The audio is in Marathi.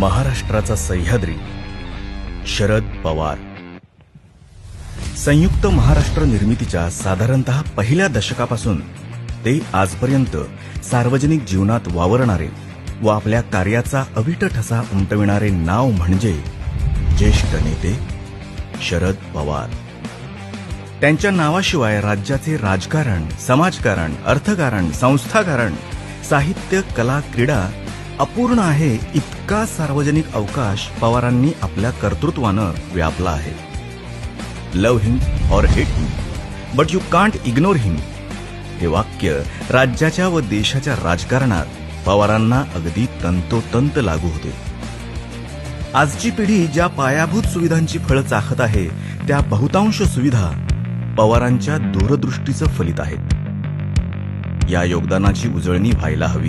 महाराष्ट्राचा सह्याद्री शरद पवार. संयुक्त महाराष्ट्र निर्मितीच्या साधारणतः पहिल्या दशकापासून ते आजपर्यंत सार्वजनिक जीवनात वावरणारे व आपल्या कार्याचा अविट ठसा उमटविणारे नाव म्हणजे ज्येष्ठ नेते शरद पवार. त्यांच्या नावाशिवाय राज्याचे राजकारण समाजकारण अर्थकारण संस्थाकारण साहित्य कला क्रीडा अपूर्ण आहे इतका सार्वजनिक अवकाश पवारांनी आपल्या कर्तृत्वानं व्यापला आहे. Love him or hate him but you can't ignore him हे वाक्य राज्याच्या व देशाच्या राजकारणात पवारांना अगदी तंतोतंत लागू होते. आजची पिढी ज्या पायाभूत सुविधांची फळं चाखत आहे त्या बहुतांश सुविधा पवारांच्या दूरदृष्टीचं फलित आहेत. या योगदानाची उजळणी व्हायला हवी.